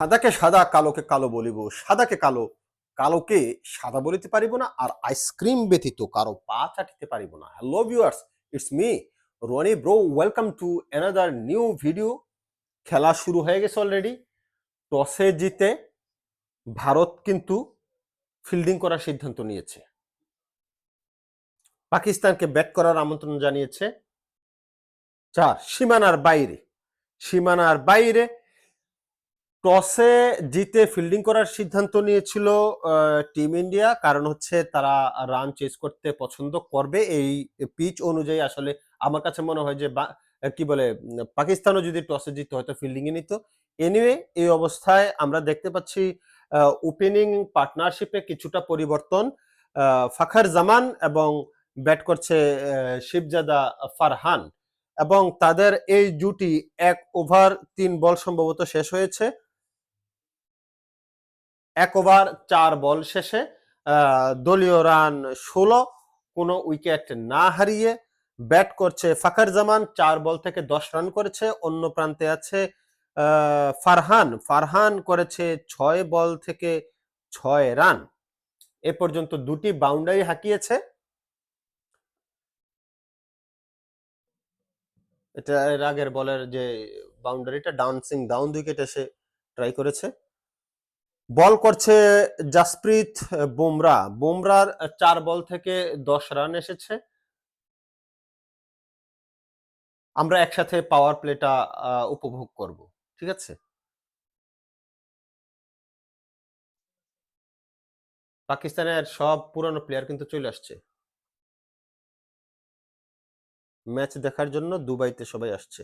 সাদাকে সাদা, কালোকে কালো বলিব। সাদাকে কালো, কালোকে সাদা বলিতে পারিব না আর আইসক্রিম ব্যতীত কারও পা চাটিতে পারিব না। Hello viewers it's me Roni bro welcome to another new video খেলা শুরু হয়ে গেছে অলরেডি টসে জিতে ভারত কিন্তু ফিল্ডিং করার সিদ্ধান্ত নিয়েছে। পাকিস্তানকে ব্যাট করার আমন্ত্রণ জানিয়েছে। চার, সীমানার বাইরে। সীমানার বাইরে টসে জিতে ফিল্ডিং করার সিদ্ধান্ত নিয়েছিল টিম ইন্ডিয়া কারণ হচ্ছে তারা রান চেস করতে পছন্দ করবে। এই পিচ অনুযায়ী আসলে আমার কাছে মনে হয় যে কি বলে, পাকিস্তানও যদি টসে জিতে হয়তো ফিল্ডিং এ নিত। এনিওয়ে এই অবস্থায় আমরা দেখতে পাচ্ছি ওপেনিং পার্টনারশিপে কিছুটা পরিবর্তন। ফাখার জামান এবং ব্যাট করছে শিবজাদা ফারহান। এবং তাদের এই জুটি এক ওভার তিন বল সম্ভবত শেষ হয়েছে। এক ওভার, চার বল শেষে দলীয় রান ষোলো। কোনো উইকেট না হারিয়ে ব্যাট করছে ফাখার জামান চার বল থেকে দশ রান করেছে। অন্য প্রান্তে আছে ফারহান। ফারহান করেছে ছয় বল থেকে ছয় রান। এ পর্যন্ত দুটি বাউন্ডারি হাঁকিয়েছে। এটা এর আগের বলের যে বাউন্ডারিটা ডাউনসিং ডাউন উইকেট এসে ট্রাই করেছে। বল করছে জাসপ্রীত বুমরা। বুমরার চার বল থেকে দশ রান এসেছে। আমরা একসাথে পাওয়ার প্লেটা উপভোগ করব, ঠিক আছে? পাকিস্তানের সব পুরনো প্লেয়ার কিন্তু চলে আসছে। ম্যাচ দেখার জন্য দুবাইতে সবাই আসছে।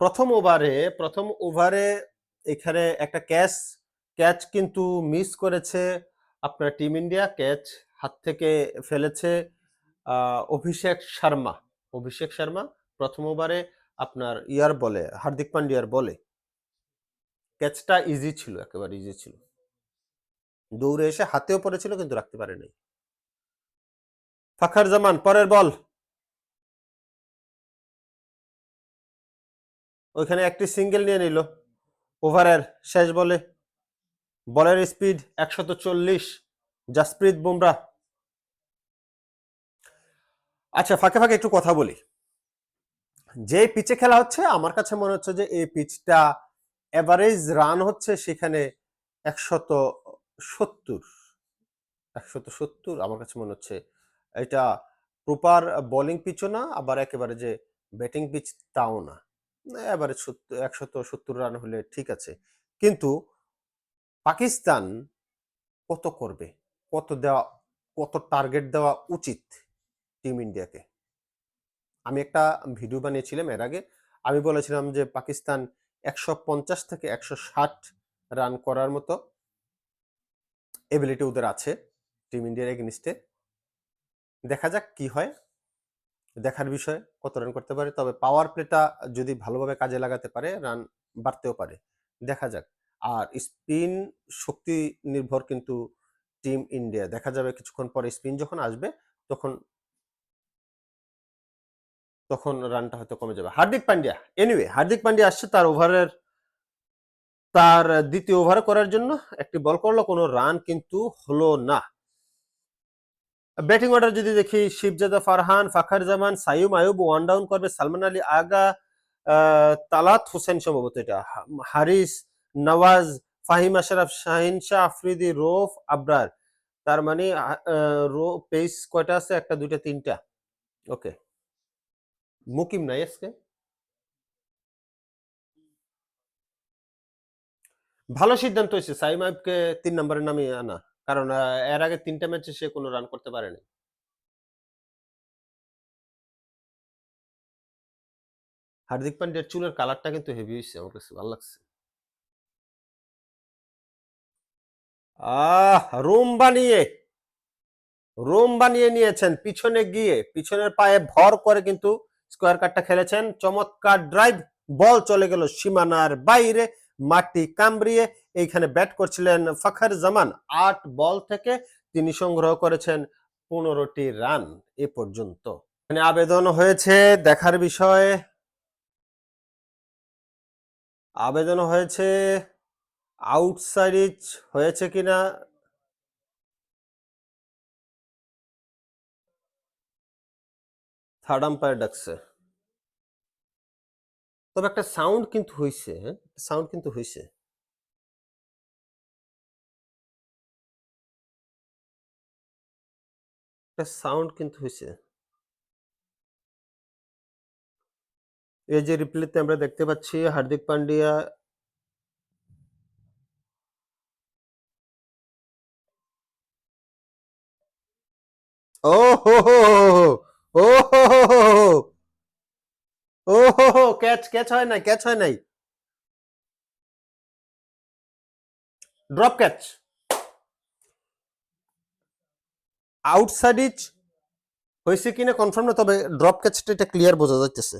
প্রথম ওভারে প্রথম ওভারে এখানে একটা ক্যাচ ক্যাচ কিন্তু মিস করেছে আপনার টিম ইন্ডিয়া ক্যাচ হাত থেকে ফেলেছে অভিষেক শর্মা অভিষেক শর্মা প্রথম ওভারে আপনার ইয়ার বলে, হার্দিক পান্ডিয়ার বলে। ক্যাচটা ইজি ছিল, একেবারে ইজি ছিল। দৌড়ে এসে হাতেও পড়েছিল, কিন্তু রাখতে পারে নাই ফাখার জামান পরের বল ওইখানে একটি সিঙ্গেল নিয়ে নিল। ওভারের শেষ বলে। বলের স্পিড একশত চল্লিশ। জাসপ্রীত বুমরা। আচ্ছা ফাঁকে ফাঁকে একটু কথা বলি। যে পিচে খেলা হচ্ছে, আমার কাছে মনে হচ্ছে যে এই পিচটা অ্যাভারেজ রান হচ্ছে সেখানে একশত সত্তর। একশত সত্তর, আমার কাছে মনে হচ্ছে। এটা প্রপার বোলিং পিচও না, আবার একেবারে যে ব্যাটিং পিচ তাও না। এবারে একশত সত্তর রান হলে ঠিক আছে। কিন্তু পাকিস্তান কত করবে? কত দেওয়া, কত টার্গেট দেওয়া উচিত টিম ইন্ডিয়াকে আমি একটা ভিডিও বানিয়েছিলাম এর আগে। আমি বলেছিলাম যে পাকিস্তান একশো পঞ্চাশ থেকে একশো ষাট রান করার মতো এবিলিটি ওদের আছে টিম ইন্ডিয়ার এগেনিস্টে দেখা যাক কি হয়। দেখার বিষয়, কত রান করতে পারে, তবে পাওয়ার প্লেটা যদি ভালোভাবে কাজে লাগাতে পারে রান বাড়তেও পারে। দেখা যাক। আর স্পিন শক্তি নির্ভর কিন্তু টিম ইন্ডিয়া দেখা যাবে কিছুক্ষণ পরে স্পিন যখন আসবে, তখন তখন রানটা হয়তো কমে যাবে। হার্দিক পান্ডিয়া এনিওয়ে হার্দিক পান্ডিয়া আসছে তার ওভারের তার দ্বিতীয় ওভার করার জন্য। একটি বল করল, কোনো রান কিন্তু হলো না। ব্যাটিং অর্ডার যদি দেখি, শিবজাদা ফারহান, ফাখার জামান সাইম আয়ুব ওয়ান ডাউন করবে সালমান আলী, আগা তালাত হোসেন সম্ভবত এটা। হারিস, নওয়াজ, ফাহিম আশরাফ, শাহিন শাহ, আফ্রিদি, রোফ, আবরার। তার মানে পেস কয়টা আছে? একটা, দুইটা, তিনটা। ওকে মুকিম নাই আজকে? ভালো সিদ্ধান্ত হয়েছে। সাইম আইবকে তিন নম্বরের নামে আনা। কারণ এর আগে তিনটা ম্যাচে সে কোনো রান করতে পারেনি। হার্দিক পান্ডিয়ার চুলের কালারটা কিন্তু হেভি হয়েছে আমার কাছে, ভালো লাগছে। আহ, রুম বানিয়ে রুম বানিয়ে নিয়েছেন পিছনে গিয়ে, পিছনের পায়ে ভর করে কিন্তু স্কোয়ার কাটটা খেলেছেন। চমৎকার ড্রাইভ বল চলে গেল সীমানার বাইরে, মাটি কামড়িয়ে এইখানে ব্যাট করছিলেন ফখর জামান। আট বল থেকে তিনি সংগ্রহ করেছেন পনেরোটি রান এ পর্যন্ত। মানে আবেদন হয়েছে, দেখার বিষয়। আবেদন হয়েছে আউটসাইড হয়েছে কিনা? থার্ড আম্পায়ার ডাকছে। তবে একটা সাউন্ড কিন্তু হইছে হ্যাঁ সাউন্ড কিন্তু হইছে। একটা সাউন্ড কিন্তু হইছে। এই যে রিপ্লেতে আমরা দেখতে পাচ্ছি হার্দিক পান্ডিয়া ও হো হো ও হো হো ও হো হো ক্যাচ ক্যাচ হয় নাই, ক্যাচ হয় নাই। Drop catch. আউটসাইড ইচ হয়েছে কিনা কনফার্ম না? তবে ড্রপ ক্যাচটা এটা ক্লিয়ার বোঝা যাচ্ছে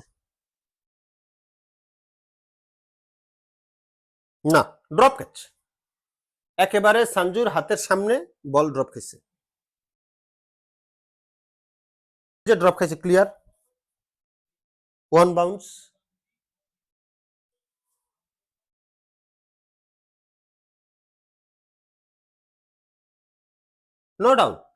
না ড্রপ ক্যাচ একেবারে সঞ্জুর হাতের সামনে বল ড্রপ খেয়েছে যে ড্রপ খাইছে clear one bounce no doubt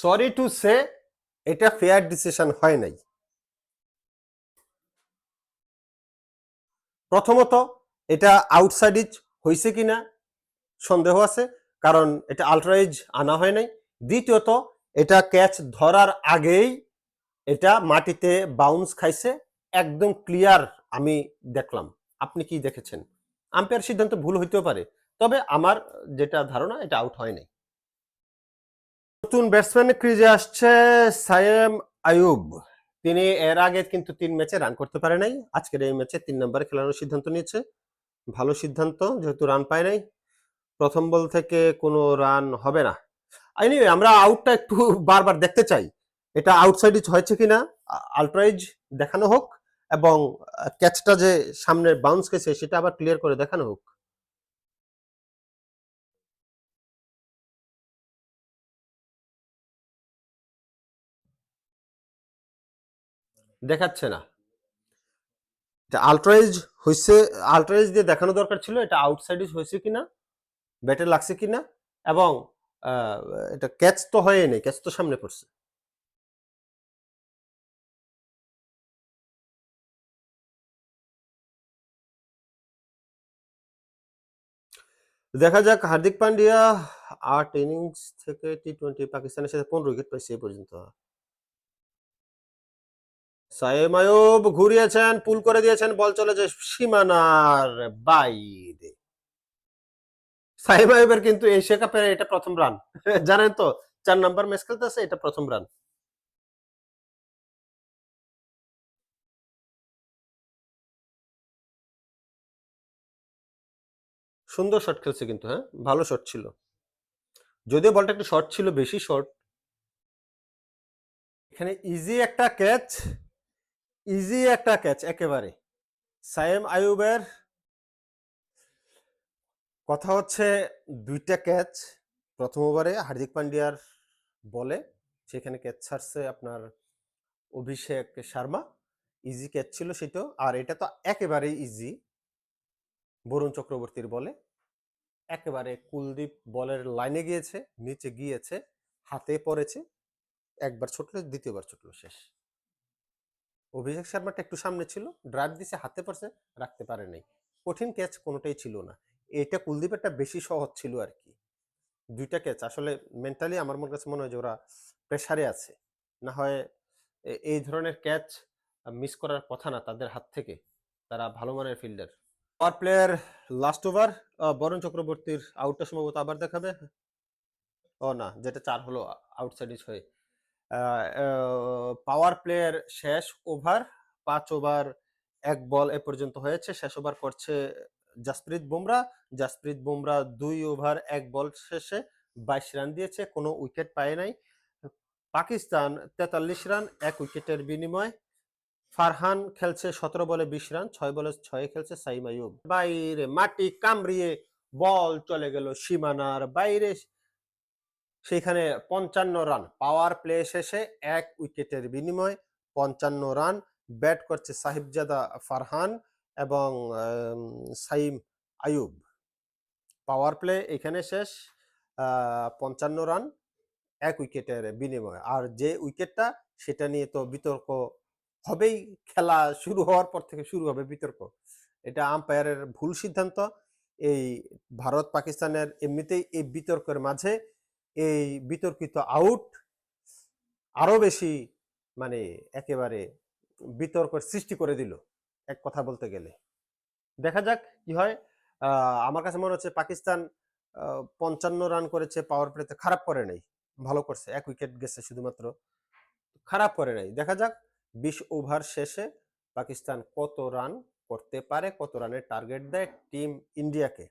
sorry to say, এটা ফেয়ার ডিসিশন হয় নাই। প্রথমত, এটা আউটসাইড ইজ হয়েছে কিনা সন্দেহ আছে, কারণ এটা আলট্রাইজ আনা হয় নাই। দ্বিতীয়ত, এটা ক্যাচ ধরার আগেই এটা মাটিতে বাউন্স খাইছে, একদম ক্লিয়ার আমি দেখলাম। আপনি কি দেখেছেন? আম্পায়ার সিদ্ধান্ত ভুল হইতেও পারে, তবে আমার যেটা ধারণা, এটা আউট হয় নাই। নতুন ব্যাটসম্যান ক্রিজে আসছে সায়েম আয়ুব তিনি এর আগে কিন্তু তিন ম্যাচে রান করতে পারে নাই। আজকের এই ম্যাচে তিন নম্বরে খেলানোর সিদ্ধান্ত নিয়েছে। ভালো সিদ্ধান্ত, যেহেতু রান পায় নাই। প্রথম বল থেকে কোনো রান হবে না। এনিওয়ে আমরা আউটটা একটু বারবার দেখতে চাই। এটা আউটসাইড হয়েছে কিনা? আলট্রাইজ দেখানো হোক এবং ক্যাচটা যে সামনে বাউন্স গেছে, সেটা আবার ক্লিয়ার করে দেখানো হোক। দেখাচ্ছে না। এটা আলট্রাইজ হয়েছে আলট্রাইজ দিয়ে দেখানো দরকার ছিল, এটা আউটসাইড হয়েছে কিনা ব্যাটে লাগছে কিনা, এবং এটা ক্যাচ তো হয়ে নেই ক্যাচ তো সামনে পড়ছে। দেখা যাক, হার্দিক পান্ডিয়া, আট ইনিংস থেকে টি টোয়েন্টি পাকিস্তানের সাথে পনেরো উইকেট পাইছে এই পর্যন্ত। সাইম আয়ুব ঘুরিয়েছেন, পুল করে দিয়েছেন, বল চলে যায় সীমানার বাইরে। সাইম আয়ুবের কিন্তু এশিয়া কাপের এটা প্রথম রান জানেন তো, চার নাম্বার ম্যাচ খেলতেছে, এটা প্রথম রান সুন্দর শট খেলছে কিন্তু হ্যাঁ? ভালো শট ছিল। যদিও বলটা একটু শর্ট ছিল, বেশি শর্ট এখানে ইজি একটা ক্যাচ ইজি একটা ক্যাচ একেবারে। সায়েম আয়ুবের কথা হচ্ছে দুইটা ক্যাচ প্রথম ওভারে হার্দিক পান্ডিয়ার বলে, সেখানে ক্যাচ ছাড়ছে আপনার অভিষেক শর্মা। ইজি ক্যাচ ছিল সেটাও আর এটা তো একেবারেই ইজি বরুণ চক্রবর্তীর বলে। একেবারে কুলদীপ বলের লাইনে গিয়েছে, নিচে গিয়েছে, হাতে পড়েছে, একবার ছুটলো, দ্বিতীয়বার ছুটলো, শেষ। অভিষেক শর্মাটা একটু সামনে ছিল ড্রাইভ দিছে, হাতে পড়ছে রাখতে পারে নাই কঠিন ক্যাচ কোনোটাই ছিল না। এটা কুলদীপেরটা বেশি সহজ ছিল আর কি দুইটা ক্যাচ আসলে মেন্টালি আমার মনে কাছে মনে হয় যে ওরা প্রেশারে আছে। না হয় এই ধরনের ক্যাচ মিস করার কথা না, তাদের হাত থেকে। তারা ভালো মানের fielder power player last over Varun চক্রবর্তীর আউটটা সম্ভবত আবার দেখাবে? ও না, যেটা চার হলো আউটসাইড হয়ে পাওয়ার প্লেয়ার শেষ ওভার পাঁচ ওভার এক বল এ পর্যন্ত হয়েছে। শেষ ওভার করছে জাসপ্রীত বুমরা। জাসপ্রীত বুমরা দুই ওভার এক বল শেষে বাইশ রান দিয়েছে, কোনো উইকেট পায় নাই। পাকিস্তান তেতাল্লিশ রান এক উইকেটের বিনিময়। ফারহান খেলছে সতেরো বলে বিশ রান ছয় বলে ছয়ে খেলছে সাইম আয়ুব বাইরে মাটি কামড়িয়ে বল চলে গেল সীমানার বাইরে। সেখানে পঞ্চান্ন রান। পাওয়ার প্লে শেষে এক উইকেটের বিনিময়ে পঞ্চান্ন রান ব্যাট করছে সাহিবজাদা ফারহান এবং সাইম আয়ুব পাওয়ার প্লে এখানে শেষ পঞ্চান্ন রান, এক উইকেটের বিনিময়ে। আর যে উইকেটটা সেটা নিয়ে তো বিতর্ক হবেই, খেলা শুরু হওয়ার পর থেকে শুরু হবে বিতর্ক। এটা আম্পায়ারের ভুল সিদ্ধান্ত। এই ভারত পাকিস্তানের এমনিতেই এই বিতর্কের মাঝে এই বিতর্কিত আউট আরও বেশি মানে একেবারে বিতর্ক সৃষ্টি করে দিল, এক কথা বলতে গেলে। দেখা যাক কি হয়। আমার কাছে মনে হচ্ছে পাকিস্তান পঞ্চান্ন রান করেছে পাওয়ার প্লেতে খারাপ করে নাই। ভালো করছে, এক উইকেট গেছে শুধুমাত্র। খারাপ করে নাই। দেখা যাক, বিশ ওভার শেষে পাকিস্তান কত রান করতে পারে, কত রানের টার্গেট দেয় টিম ইন্ডিয়াকে